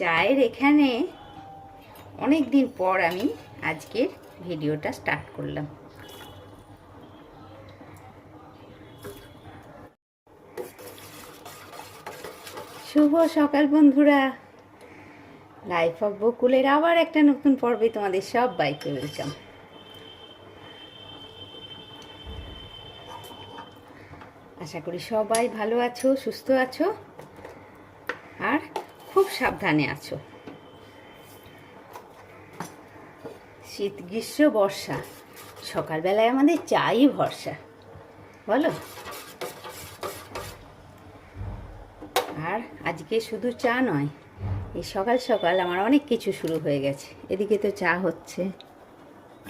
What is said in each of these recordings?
চায়ের এখানে অনেক দিন পর আমি আজকের ভিডিওটা স্টার্ট করলাম। শুভ সকাল বন্ধুরা। লাইফ অফ বকুলের আবার একটা নতুন পর্বে তোমাদের সব বাইকে ওয়েলকাম আশা করি সবাই ভালো আছো, সুস্থ আছো, আর খুব সাবধানে আছো। শীত, গ্রীষ্ম, বর্ষা, সকালবেলায় আমাদের চাই ভরসা, বলো? আর আজকে শুধু চা নয় এই সকাল সকাল আমার অনেক কিছু শুরু হয়ে গেছে। এদিকে তো চা হচ্ছে,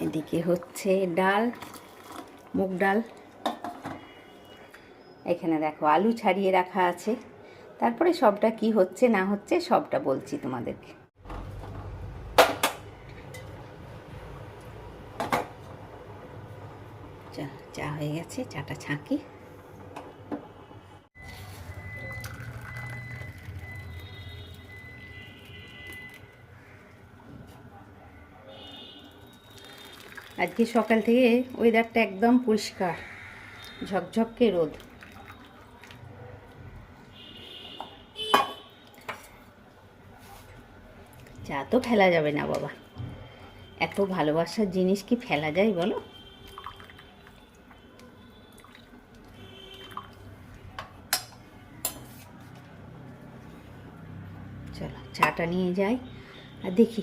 এদিকে হচ্ছে ডাল, মুগ ডাল। এখানে দেখো আলু ছাড়িয়ে রাখা আছে। তারপরে সবটা কি হচ্ছে না হচ্ছে সবটা বলছি তোমাদেরকে। চা চা হয়ে গেছে, চাটা ছাঁকি। আজকে সকাল থেকে ওয়েদারটা একদম পরিষ্কার। ঝকঝকে রোদ। চা তো ফেলা যাবে না বাবা। এত ভালোবাসার জিনিস কি ফেলা যায় বলো? চলো, চাটা নিয়ে যাই আর দেখি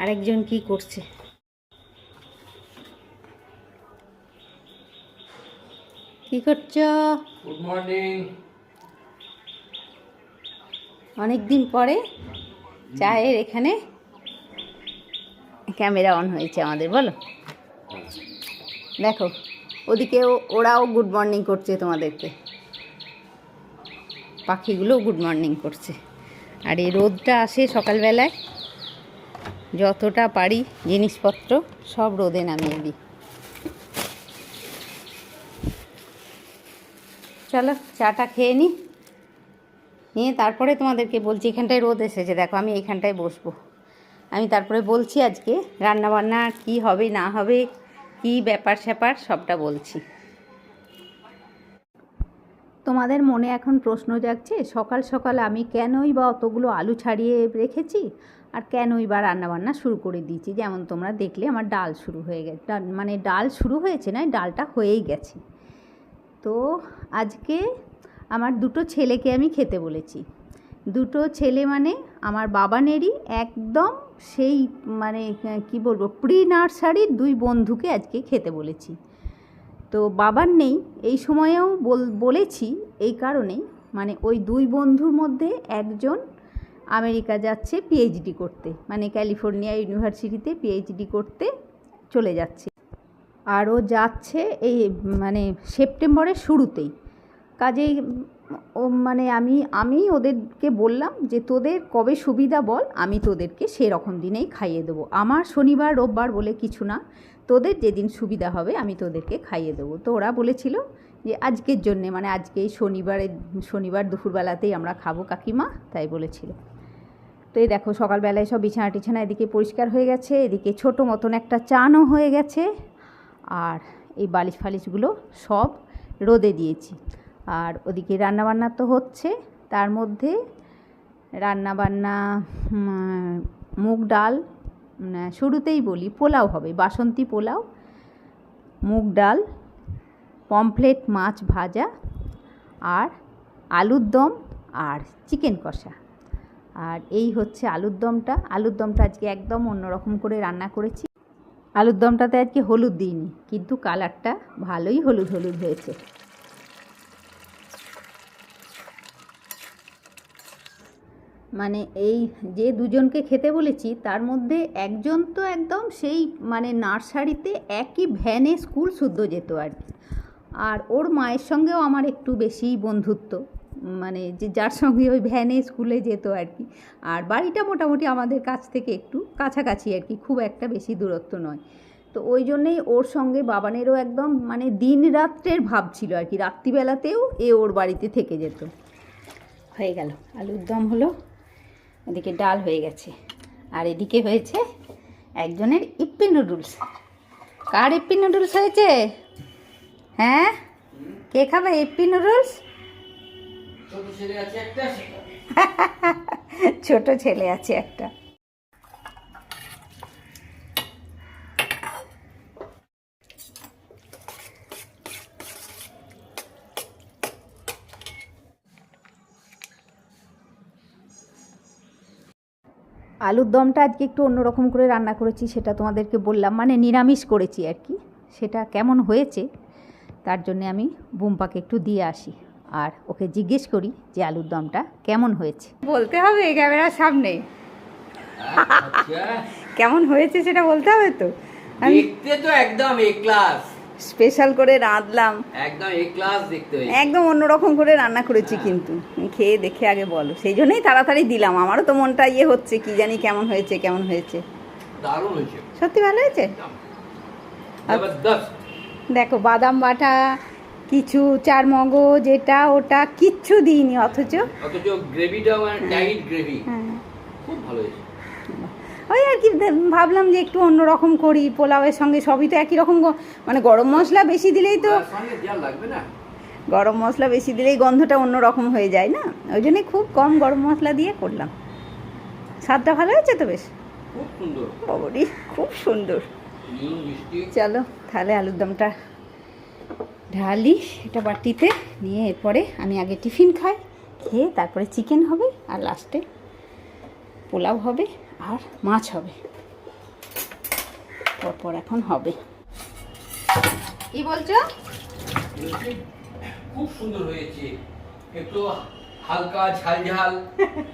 আরেকজন কি করছে। কি করছ? গুড মর্নিং অনেক দিন পরে চায়ের এখানে ক্যামেরা অন হয়েছে আমাদের বলো। দেখো ওদিকে ওরাও গুড মর্নিং করছে তোমাদেরকে। পাখিগুলো গুড মর্নিং করছে। আর এই রোদটা আসে সকালবেলায় যতটা পারি জিনিসপত্র সব রোদে নামিয়ে দিই। চলো, চাটা খেয়ে নিই নিয়ে তারপরে তোমাদেরকে বলছি, এখানটায় রোদ এসেছে, দেখো আমি এখানটায় বসবো। আমি তারপরে বলছি আজকে রান্না বান্না কি হবে, না হবে, কি ব্যাপার স্যাপার, সবটা বলছি। তোমাদের মনে এখন প্রশ্ন জাগছে, সকাল সকাল আমি কেনই বা অতগুলো আলু ছাড়িয়ে রেখেছি, আর কেনই বা রান্নাবান্না শুরু করে দিয়েছি? যেমন তোমরা দেখলে আমার ডাল শুরু হয়ে গেছে মানে ডাল শুরু হয়েছে না ডালটা হয়েই গেছে। তো আজকে আমার দুটো ছেলেকে আমি খেতে বলেছি। দুটো ছেলে মানে আমার বাবানেরই একদম সেই মানে কি বলব প্রি নার্সারির দুই বন্ধুকে আজকে খেতে বলেছি। তো বাবার নেই, এই সময়েও বল- বলেছি এই কারণেই মানে ওই দুই বন্ধুর মধ্যে একজন আমেরিকা যাচ্ছে পিএইচডি করতে মানে ক্যালিফোর্নিয়া ইউনিভার্সিটিতে পিএইচডি করতে চলে যাচ্ছে। আর ও যাচ্ছে এই মানে সেপ্টেম্বরের শুরুতেই। কাজেই ও মানে আমি আমি ওদেরকে বললাম যে, তোদের কবে সুবিধা বল, আমি তোদেরকে সেরকম দিনেই খাইয়ে দেবো। আমার শনিবার, রোববার বলে কিছু না, তোদের যেদিন সুবিধা হবে, আমি তোদেরকে খাইয়ে দেবো। তো ওরা বলেছিল যে, আজকের জন্যে মানে আজকে এই শনিবারের, শনিবার দুপুরবেলাতেই আমরা খাব কাকিমা, তাই বলেছিল। তো এই দেখো, সকালবেলায় সব বিছানা টিছানা এদিকে পরিষ্কার হয়ে গেছে, এদিকে ছোটো মতন একটা চানও হয়ে গেছে। আর এই বালিশ ফালিশগুলো সব রোদে দিয়েছি। আর ওদিকে রান্নাবান্না তো হচ্ছে, তার মধ্যে রান্নাবান্না মুগ ডাল শুরুতেই বলি পোলাও হবে, বাসন্তী পোলাও, মুগ ডাল, পমফ্লেট মাছ ভাজা, আর আলুর দম আর চিকেন কষা। আর এই হচ্ছে আলুর দমটা। আলুর দমটা আজকে একদম অন্যরকম করে রান্না করেছি। আলুর দমটাতে আজকে হলুদ দিইনি, কিন্তু কালারটা ভালোই হলুদ হলুদ হয়েছে। মানে এই যে দুজনকে খেতে বলেছি, তার মধ্যে একজন তো একদম সেই মানে নার্সারিতে একই ভ্যানে স্কুল শুদ্ধ যেত আর কি। আর ওর মায়ের সঙ্গেও আমার একটু বেশি বন্ধুত্ব। মানে যে যার সঙ্গে ওই ভ্যানে স্কুলে যেত আর কি। আর বাড়িটা মোটামুটি আমাদের কাছ থেকে একটু কাছাকাছি আর কি, খুব একটা বেশি দূরত্ব নয়। তো ওই জন্যেই ওর সঙ্গে বাবানেরও একদম মানে দিন রাত্রের ভাব ছিল আর কি, রাত্রিবেলাতেও এ ওর বাড়িতে থেকে যেত। হয়ে গেল, আলুর দম হলো ওদিকে ডাল হয়ে গেছে। আর এদিকে হয়েছে একজনের ইপ্পি নুডলস। কার ইপ্পি নুডলস হয়েছে? হ্যাঁ? কে খাবে ইপ্পি নুডলস? ছোট ছেলে আছে একটা আলুর দমটা আজকে একটু অন্যরকম করে রান্না করেছি, সেটা তোমাদেরকে বললাম। মানে নিরামিষ করেছি আর কি। সেটা কেমন হয়েছে, তার জন্য আমি বুম্পাকে একটু দিয়ে আসি। আর ওকে জিজ্ঞেস করি যে আলুর দমটা কেমন হয়েছে। বলতে হবে ক্যামেরার সামনে। আচ্ছা। কেমন হয়েছে সেটা বলতে হবে তো? আমি দেখতে তো একদম এ ক্লাস স্পেশাল করে রাঁধলাম। একদম এ ক্লাস দেখতে একদম অন্যরকম করে রান্না করেছি কিন্তু। খেয়ে দেখে আগে বলো। সেই জন্যই তাড়াতাড়ি দিলাম। আমারও তো মনটা ইয়ে হচ্ছে কি জানি কেমন হয়েছে কেমন হয়েছে। দারুণ হয়েছে। সত্যি ভালো হয়েছে? দেখো বাদাম বাটা কিছু চার মগজ এটা ওটা কিচ্ছু দিইনি অথচ অথচ গ্রেভিটা গ্রেভি হ্যাঁ। খুব ভালো ওই আর কি ভাবলাম যে একটু অন্যরকম করি পোলাওয়ের সঙ্গে সবই তো একই রকম মানে গরম মশলা বেশি দিলেই তো লাগবে না। গরম মশলা বেশি দিলেই গন্ধটা অন্যরকম হয়ে যায় না? ওই জন্যই খুব কম গরম মশলা দিয়ে করলাম। স্বাদটা ভালো হয়েছে তো বেশ? খুব সুন্দর। বাবরি খুব সুন্দর। চলো তাহলে আলুর দমটা ঢালি এটা বাটিতে নিয়ে এরপরে আমি আগে টিফিন খাই খেয়ে তারপরে চিকেন হবে আর লাস্টে পোলাও হবে আর মাছ হবে। পরপর এখন হবে। কি বলছো? খুব সুন্দর হয়েছে। একটু হালকা ঝাল ঝাল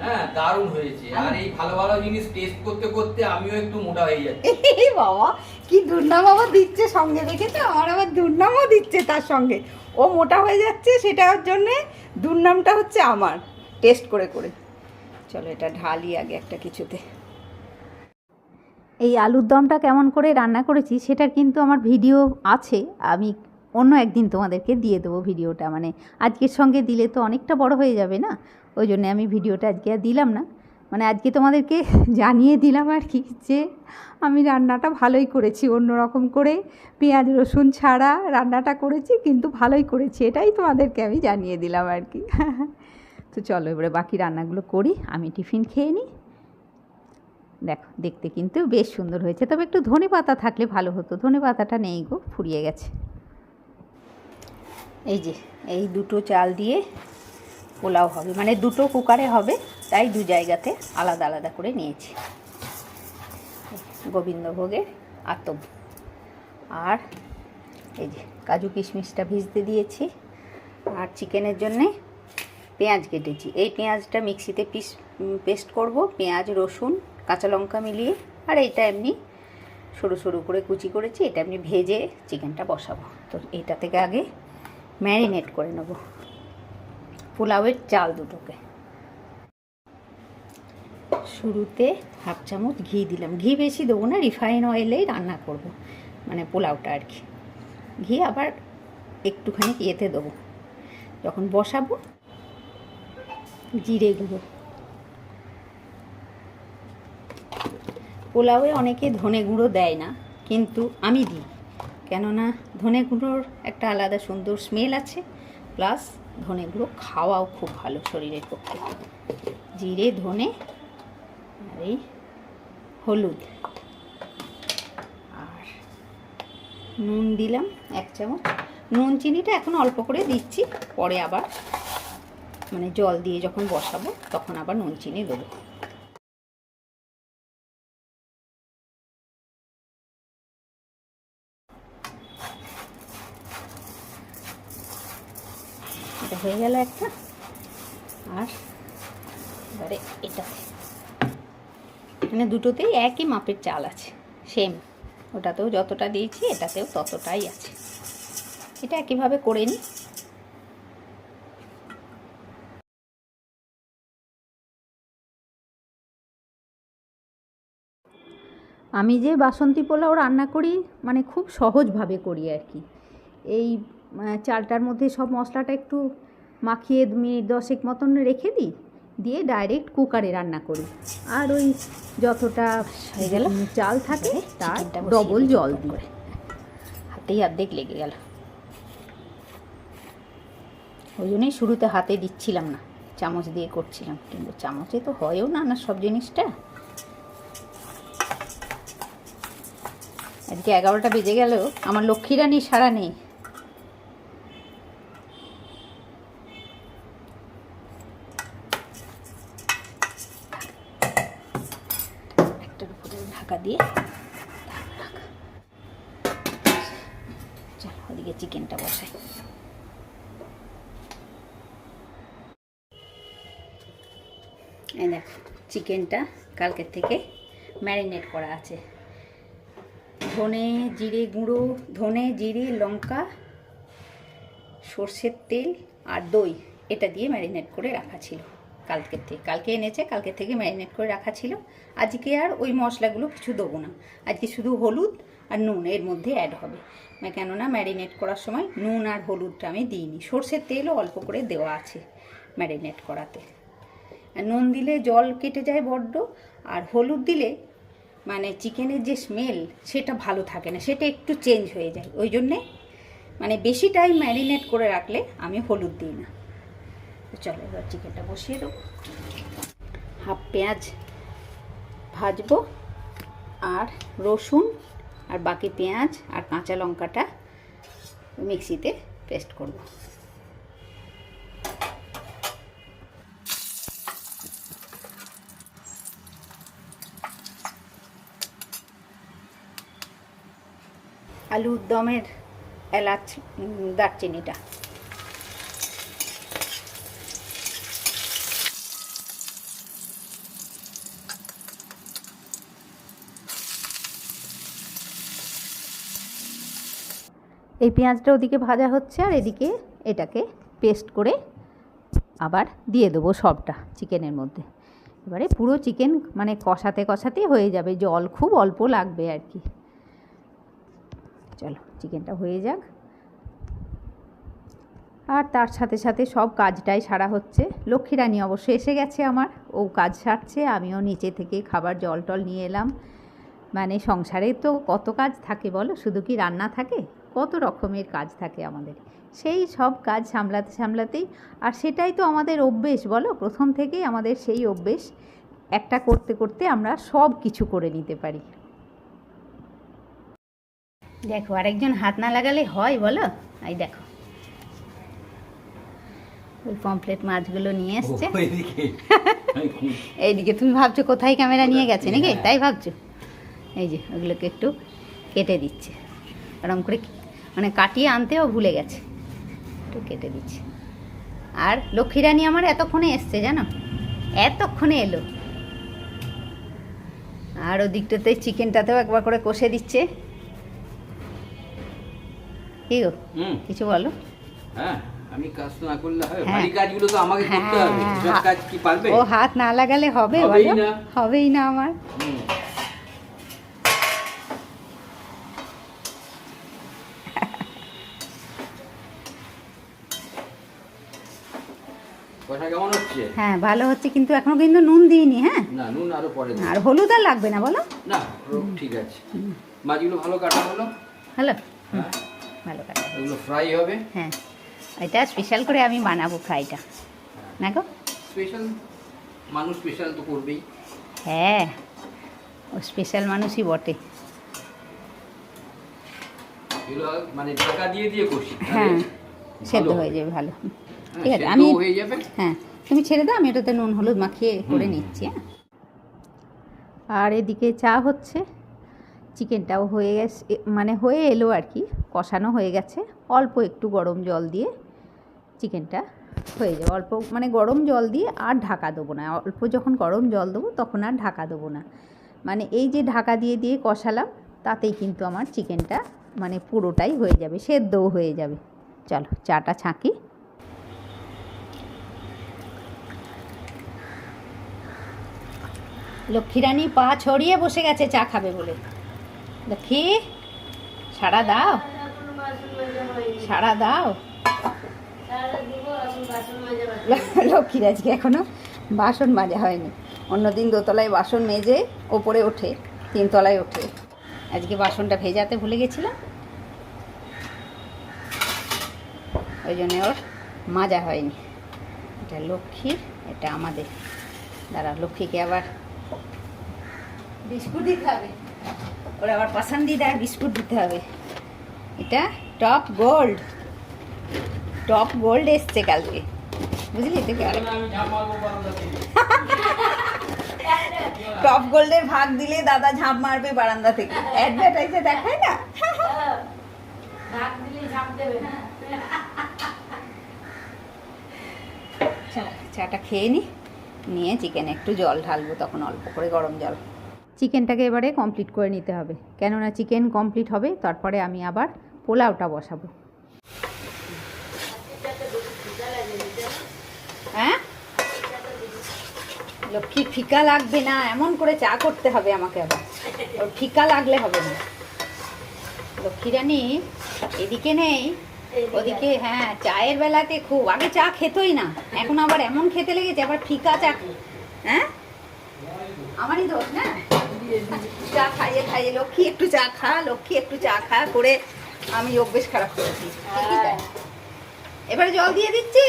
হ্যাঁ দারুণ হয়েছে। আর এই ভালো ভালো জিনিস টেস্ট করতে করতে আমিও একটু মোটা হয়ে যাচ্ছি। বাবা কি দুর্নাম বাবা দিচ্ছে সঙ্গে দেখেছ আমার আবার দুর্নামও দিচ্ছে তার সঙ্গে। ও মোটা হয়ে যাচ্ছে, সেটার জন্যে দুর্নামটা হচ্ছে আমার। টেস্ট করে করে। চলো এটা ঢালি আগে একটা কিছুতে। এই আলুর দমটা কেমন করে রান্না করেছি, সেটার কিন্তু আমার ভিডিও আছে। আমি অন্য একদিন তোমাদেরকে দিয়ে দেবো ভিডিওটা। মানে আজকের সঙ্গে দিলে তো অনেকটা বড় হয়ে যাবে না? ওই জন্য আমি ভিডিওটা আজকে আর দিলাম না। মানে আজকে তোমাদেরকে জানিয়ে দিলাম আর কি যে আমি রান্নাটা ভালোই করেছি। অন্য রকম করে পেঁয়াজ, রসুন ছাড়া রান্নাটা করেছি, কিন্তু ভালোই করেছি। এটাই তোমাদেরকে আমি জানিয়ে দিলাম আর কি। তো চলো এবারে বাকি রান্নাগুলো করি। আমি টিফিন খেয়ে নিই। দেখো, দেখতে কিন্তু বেশ সুন্দর হয়েছে। তবে একটু ধনে পাতা থাকলে ভালো হতো। ধনে পাতাটা নেই গো, ফুরিয়ে গেছে। এই যে, এই দুটো চাল দিয়ে পোলাও হবে। মানে দুটো কুকারে হবে, তাই দু জায়গাতে আলাদা আলাদা করে নিয়েছি। গোবিন্দভোগের আতপ। আর এই যে কাজু কিশমিশটা ভিজতে দিয়েছি। আর চিকেনের জন্যে পেঁয়াজ কেটেছি। এই পেঁয়াজটা মিক্সিতে পিস পেস্ট করব। পেঁয়াজ, রসুন, কাঁচা লঙ্কা মিলিয়ে, আর এইটা এমনি সরু সরু করে কুচি করেছি। এটা এমনি ভেজে চিকেনটা বসাবো। তো এটা থেকে আগে ম্যারিনেট করে নেব। পোলাওয়ের চাল দুটোকে। শুরুতে হাফ চামচ ঘি দিলাম। ঘি বেশি দেবো না রিফাইন অয়েলেই রান্না করব মানে পোলাওটা আর কি। ঘি আবার একটুখানি ইয়েতে দেবো। যখন বসাবো, জিরে গুঁড়ো। পোলাওয়ে অনেকে ধনে গুঁড়ো দেয় না, কিন্তু আমি দিই। কেননা ধনে গুঁড়োর একটা আলাদা সুন্দর স্মেল আছে প্লাস ধনে গুঁড়ো খাওয়াও খুব ভালো শরীরের পক্ষে। জিরে, ধনে আর এই হলুদ। আর নুন দিলাম এক চামচ। নুন চিনিটা এখন অল্প করে দিচ্ছি, পরে আবার মানে জল দিয়ে যখন বসাবো তখন আবার নুন চিনি দেবো। দুটোতেই একই মাপের চাল আছে। সেম ওটাতেও যতটা দিয়েছি, এটাতেও ততটাই আছে। এটা একইভাবে করে নিই আমি যে বাসন্তী পোলাও রান্না করি মানে খুব সহজভাবে করি আর কি। এই চালটার মধ্যে সব মশলাটা একটু মাখিয়ে, মিনিট দশেক মতন রেখে দিই। দিয়ে ডাইরেক্ট কুকারে রান্না করি। আর ওই যতটা হয়ে গেল? চাল থাকে তার ডবল জল করে। হাতেই অর্ধেক লেগে গেল। ওই জন্যই শুরুতে হাতে দিচ্ছিলাম না চামচ দিয়ে করছিলাম। কিন্তু চামচে তো হয়ও না না সব জিনিসটা। আজকে এগারোটা বেজে গেল আমার লক্ষ্মী রানীর সারা নেই। ঢাকা দিয়ে ওদিকে চিকেনটা বসাই। দেখো, চিকেনটা কালকের থেকে ম্যারিনেট করা আছে। ধনে জিরে গুঁড়ো, ধনে জিরে লঙ্কা, সর্ষের তেল আর দই, এটা দিয়ে ম্যারিনেট করে রাখা ছিল। কালকের থেকে, কালকে এনেছে, কালকে থেকে ম্যারিনেট করে রাখা ছিল। আজকে আর ওই মশলাগুলো কিছু দেবো না। আজকে শুধু হলুদ আর নুন, এর মধ্যে অ্যাড হবে। কেননা ম্যারিনেট করার সময় নুন আর হলুদটা আমি দিইনি। সর্ষের তেলও অল্প করে দেওয়া আছে ম্যারিনেট করাতে। নুন দিলে জল কেটে যায় বড্ড, আর হলুদ দিলে মানে চিকেনের যে স্মেল সেটা ভালো থাকে না, সেটা একটু চেঞ্জ হয়ে যায়। ওই জন্যে মানে বেশি টাইম ম্যারিনেট করে রাখলে আমি হলুদ দিই না। চলো, এবার চিকেনটা বসিয়ে দেবো। হাফ পেঁয়াজ ভাজবো, আর রসুন, আর বাকি পেঁয়াজ, আর কাঁচা লঙ্কাটা মিক্সিতে পেস্ট করব। আলুর দমের এলাচ দারচিনিটা। এই পেঁয়াজটা ওদিকে ভাজা হচ্ছে আর এদিকে এটাকে পেস্ট করে আবার দিয়ে দেবো সবটা চিকেনের মধ্যে। এবারে পুরো চিকেন মানে কষাতে কষাতেই হয়ে যাবে, জল খুব অল্প লাগবে আর কি। চলো, চিকেনটা হয়ে যাক। আর তার সাথে সাথে সব কাজটাই সারা হচ্ছে। লক্ষ্মী রানী অবশ্য এসে গেছে আমার, ও কাজ সারছে, আমিও নিচে থেকে খাবার জল টল নিয়ে এলাম। মানে সংসারে তো কত কাজ থাকে বলো? শুধু কি রান্না থাকে? কত রকমের কাজ থাকে আমাদের। সেই সব কাজ সামলাতে সামলাতেই আর সেটাই তো আমাদের অভ্যেস বলো? প্রথম থেকেই আমাদের সেই অভ্যেস একটা করতে করতে আমরা সব কিছু করে নিতে পারি। দেখো আরেকজন হাত না লাগালে হয় বলো? এই দেখো। ওই পমপ্লেট মাছগুলো নিয়ে এসছে। এইদিকে। তুমি ভাবছ কোথায় ক্যামেরা নিয়ে গেছে নাকি? তাই ভাবছ? এই যে ওগুলোকে একটু কেটে দিচ্ছে। এরকম করে মানে কাটিয়ে আনতেও ভুলে গেছে। একটু কেটে দিচ্ছে। আর লক্ষ্মী রানী আমার এতক্ষণে এসছে জানো? এতক্ষণে এলো। আর ওদিকটাতে চিকেনটাতেও একবার করে কষে দিচ্ছে। কি গো? কিছু বলো? হ্যাঁ আমি কাজ না করলে হবে। হ্যাঁ। বাড়ি কাজগুলো তো আমাকে করতে হ্যাঁ, হবে সব হ্যাঁ। কাজ কি পারবে? ও হাত না লাগালে হবে বলো? হবেই না আমার হুম। কথা কেমন হচ্ছে হ্যাঁ ভালো হচ্ছে কিন্তু এখনও কিন্তু নুন দিইনি হ্যাঁ? না নুন আরও পরে আর হলুদ আর লাগবে না বলো? না ঠিক আছে। মাছগুলো ভালো কাটা হলো? হ্যালো হ্যাঁ। ভালো কাটা এগুলো ফ্রাই হবে? হ্যাঁ। এটা স্পেশাল করে আমি বানাবো ফ্রাইটা না গো? স্পেশাল মানুষ স্পেশাল তো করবেই। হ্যাঁ। ও স্পেশাল মানুষই বটে। মানে ঢাকা দিয়ে দিয়ে কষি হ্যাঁ সেদ্ধ হয়ে যাবে ভালো। হ্যাঁ, ঠিক আছে আমি হয়ে যাবে। হ্যাঁ। তুমি ছেড়ে দাও আমি এটাতে নুন হলুদ মাখিয়ে করে নিচ্ছি হ্যাঁ? আর এদিকে চা হচ্ছে চিকেনটাও হয়ে গেছে মানে হয়ে এলো আর কি কষানো হয়ে গেছে অল্প একটু গরম জল দিয়ে চিকেনটা হয়ে যাবে অল্প মানে গরম জল দিয়ে আর ঢাকা দেবো না অল্প যখন গরম জল দেবো তখন আর ঢাকা দেবো না মানে এই যে ঢাকা দিয়ে দিয়ে কষালাম তাতেই কিন্তু আমার চিকেনটা মানে পুরোটাই হয়ে যাবে সেদ্ধও হয়ে যাবে চলো চাটা ছাঁকি। লক্ষ্মী রানী পা ছড়িয়ে বসে গেছে, চা খাবে বলে। লক্ষ্মী সারা দাও। সারা দাও। লক্ষ্মীর আজকে এখনও বাসন মাজা হয়নি। অন্যদিন দোতলায় বাসন মেজে ওপরে ওঠে, তিনতলায় ওঠে। আজকে বাসনটা ভেজাতে ভুলে গেছিলাম। ওই জন্য ওর মাজা হয়নি। এটা লক্ষ্মীর, এটা আমাদের। দাঁড়া লক্ষ্মীকে আবার বিস্কুট দিতে হবে। ওর আবার পাসান্দিদার বিস্কুট দিতে হবে। এটা টপ গোল্ড। টপ গোল্ড এসছে কালকে। বুঝলি তোকে? আরে। টপ গোল্ডের ভাগ দিলে দাদা ঝাঁপ মারবে বারান্দা থেকে। অ্যাডভার্টাইজে দেখায় না? চা চাটা খেয়ে নি? নিয়ে চিকেন একটু জল ঢালবো তখন অল্প করে গরম জল। চিকেনটাকে এবারে কমপ্লিট করে নিতে হবে। কেননা চিকেন কমপ্লিট হবে তারপরে আমি আবার পোলাওটা বসাবো। হ্যাঁ? লক্ষ্মী ফিকা লাগবে না এমন করে চা করতে হবে আমাকে আবার। ওর ফিকা লাগলে হবে না। লক্ষ্মী রানী এদিকে নেই। ওদিকে হ্যাঁ চায়ের বেলাতে খুব আগে চা খেতই না এখন আবার এমন খেতে লেগেছে আবার ফিকা চা হ্যাঁ? আমারই দোষ না? চা খাইয়ে খাইয়ে লক্ষ্মী একটু চা খা লক্ষ্মী একটু চা খা করে আমি অভ্যেস খারাপ করেছি ঠিকই এবারে জল দিয়ে দিচ্ছি।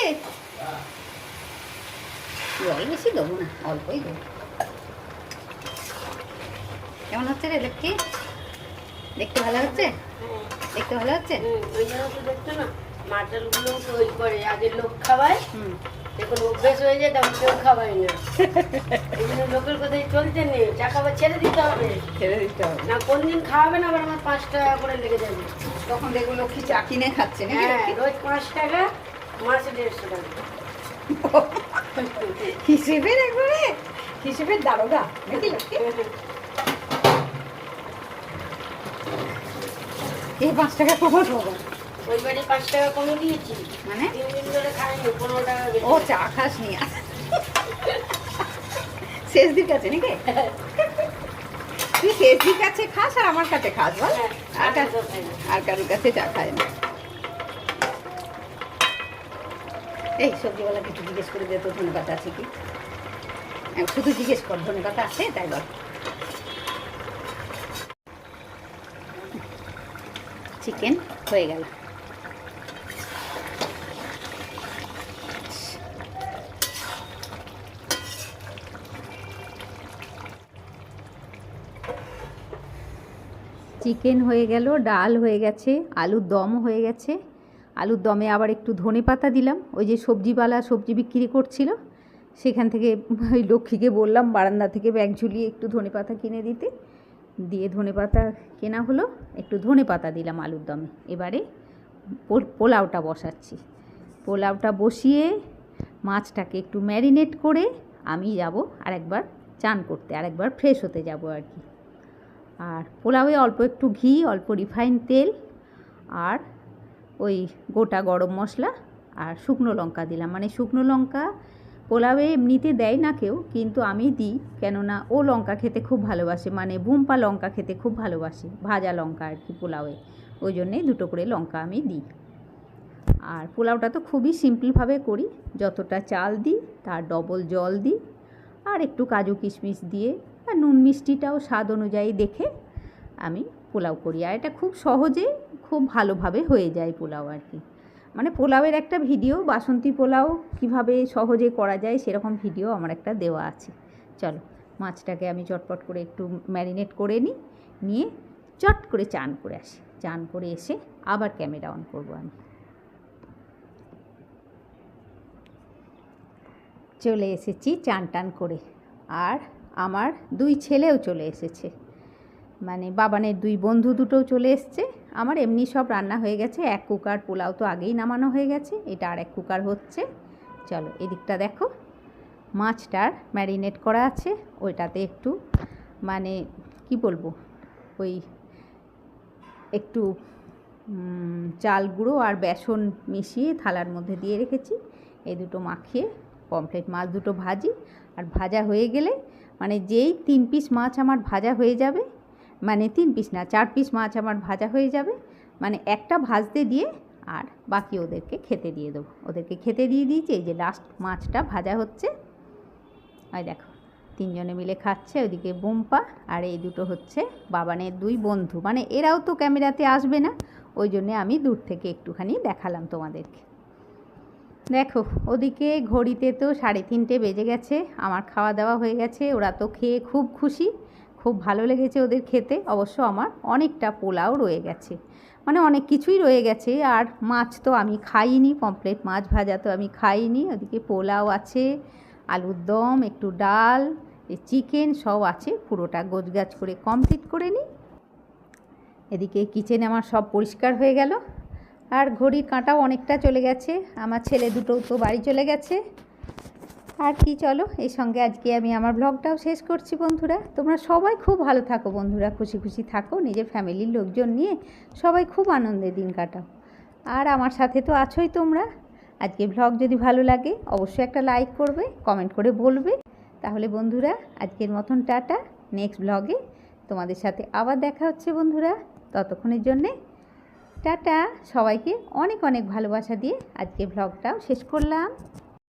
জল বেশি দেবো না অল্পই দেবো। কেমন হচ্ছে রে লক্ষ্মী? দেখতে ভালো হচ্ছে? দেখতে ভালো হচ্ছে ওই জন্য তো দেখছ না মাটনগুলো তো ওই করে আগে লোক খাওয়ায় হুম। এখন অভ্যেস হয়ে যায় তখন কেউ খাওয়ায় না। লোকের কোথায় চলতে নেই চা খাবার ছেড়ে দিতে হবে। ছেড়ে দিতে হবে। না কোন দিন খাওয়াবে না আবার আমার পাঁচ টাকা করে লেগে যাবে। তখন দেখব লক্ষ্মী চা কিনে খাচ্ছে হ্যাঁ রোজ পাঁচ টাকা মাসে দেড়শো টাকা। হিসেবের একবারে হিসেবের দারোগা নাকি লক্ষ্মী এই পাঁচ টাকা ওই বাড়ি পাঁচ টাকা কমে দিয়েছি। মানে? তিন দিন ধরে খাইনি পনেরো টাকা ও চা খাস নি। শেষ দিক আছে নাকি? তুই শেষ দিক কাছে খাস আর আমার কাছে খাস বল। হ্যাঁ, আর কাছে কারোর কাছে চা খায় না। এই সবজিওয়ালাকে একটু জিজ্ঞেস করে দে তো ধনে পাতা আছে কি? হ্যাঁ, শুধু জিজ্ঞেস কর ধনে পাতা আছে? তাই বল। চিকেন হয়ে গেল। চিকেন হয়ে গেল, ডাল হয়ে গেছে, আলুর দম হয়ে গেছে। আলুর দমে আবার একটু ধনে পাতা দিলাম। ওই যে সবজিওয়ালা সবজি বিক্রি করছিল, সেখান থেকে ওই লক্ষ্মীকে বললাম বারান্দা থেকে ব্যাগ ঝুলিয়ে একটু ধনে পাতা কিনে দিতে। দিয়ে ধনে পাতা কেনা হলো, একটু ধনে পাতা দিলাম আলুর দমে। এবারে পোলাওটা বসাচ্ছি। পোলাওটা বসিয়ে মাছটাকে একটু ম্যারিনেট করে আমি যাব আরেকবার চান করতে, আরেকবার ফ্রেশ হতে যাব আর কি। আর পোলাওয়ে অল্প একটু ঘি, অল্প রিফাইন তেল আর ওই গোটা গরম মশলা আর শুকনো লঙ্কা দিলাম। মানে শুকনো লঙ্কা পোলাওয়ে এমনিতে দেয় না কেউ, কিন্তু আমি দিই, কেননা ও লঙ্কা খেতে খুব ভালোবাসে মানে বুম্পা লঙ্কা খেতে খুব ভালোবাসে, ভাজা লঙ্কা আর কি পোলাওয়ে। ওই জন্যে দুটো করে লঙ্কা আমি দিই। আর পোলাওটা তো খুবই সিম্পলভাবে করি, যতটা চাল দিই, তার ডবল জল দিই, আর একটু কাজু কিশমিশ দিয়ে আর নুন মিষ্টিটাও স্বাদ অনুযায়ী দেখে আমি পোলাও করি। আর এটা খুব সহজে, খুব ভালোভাবে হয়ে যায় পোলাও আর কি। মানে পোলাওয়ের একটা ভিডিও, বাসন্তী পোলাও কীভাবে সহজে করা যায় সেরকম ভিডিও আমার একটা দেওয়া আছে। চলো, মাছটাকে আমি চটপট করে একটু ম্যারিনেট করে নিই, নিয়ে চট করে চান করে আসি। চান করে এসে আবার ক্যামেরা অন করব আমি। চলে এসেছি চান টান করে। আর আমার দুই ছেলেও চলে এসেছে। মানে বাবানের দুই বন্ধু দুটোও চলে এসছে। আমার এমনি সব রান্না হয়ে গেছে। এক কুকার পোলাও তো আগেই নামানো হয়ে গেছে। এটা আর এক কুকার হচ্ছে। চলো, এদিকটা দেখো। মাছটার ম্যারিনেট করা আছে। ওইটাতে একটু মানে কি বলব? ওই একটু চাল গুঁড়ো আর বেসন মিশিয়ে থালার মধ্যে দিয়ে রেখেছি। এই দুটো মাখিয়ে পমফ্লেট মাছ দুটো ভাজি। আর ভাজা হয়ে গেলে মানে যেই তিন পিস মাছ আমার ভাজা হয়ে যাবে মানে তিন পিস না, চার পিস মাছ আমার ভাজা হয়ে যাবে। মানে একটা ভাজতে দিয়ে আর বাকি ওদেরকে খেতে দিয়ে দেবো। ওদেরকে খেতে দিয়ে দিয়েছি, এই যে লাস্ট মাছটা ভাজা হচ্ছে। আর দেখো, তিনজনে মিলে খাচ্ছে, ওইদিকে বোম্পা আর এই দুটো হচ্ছে বাবানের দুই বন্ধু। মানে এরাও তো ক্যামেরাতে আসবে না, ওই জন্যে আমি দূর থেকে একটুখানি দেখালাম তোমাদেরকে। দেখো, ওদিকে ঘড়িতে তো সাড়ে তিনটে বেজে গেছে, আমার খাওয়া দাওয়া হয়ে গেছে, ওরা তো খেয়ে খুব খুশি। খুব ভালো লেগেছে ওদের খেতে। অবশ্য আমার অনেকটা পোলাও রয়ে গেছে। মানে অনেক কিছুই রয়ে গেছে। আর মাছ তো আমি খাইনি পমপ্লেট মাছ ভাজা তো আমি খাইনি। ওদিকে পোলাও আছে, আলুর দম, একটু ডাল চিকেন সব আছে। পুরোটা গোছগাছ করে কমপ্লিট করে নিই। এদিকে কিচেনে আমার সব পরিষ্কার হয়ে গেল। আর ঘড়ির কাঁটাও অনেকটা চলে গেছে। আমার ছেলে দুটো তো বাড়ি চলে গেছে। আর কি, চলো। এই সঙ্গে আজকে আমি আমার ব্লগটাও শেষ করছি বন্ধুরা। তোমরা সবাই খুব ভালো থাকো বন্ধুরা, খুশি খুশি থাকো। নিজের ফ্যামিলির লোকজন নিয়ে সবাই খুব আনন্দে দিন কাটাও। আর আমার সাথে তো আছোই তোমরা। আজকে ব্লগ যদি ভালো লাগে, অবশ্যই একটা লাইক করবে, কমেন্ট করে বলবে। তাহলে বন্ধুরা, আজকের মতন টাটা। নেক্সট ব্লগে তোমাদের সাথে আবার দেখা হচ্ছে বন্ধুরা। ততক্ষণের জন্যে টাটা। সবাইকে অনেক অনেক ভালোবাসা দিয়ে আজকে ব্লগটাও শেষ করলাম।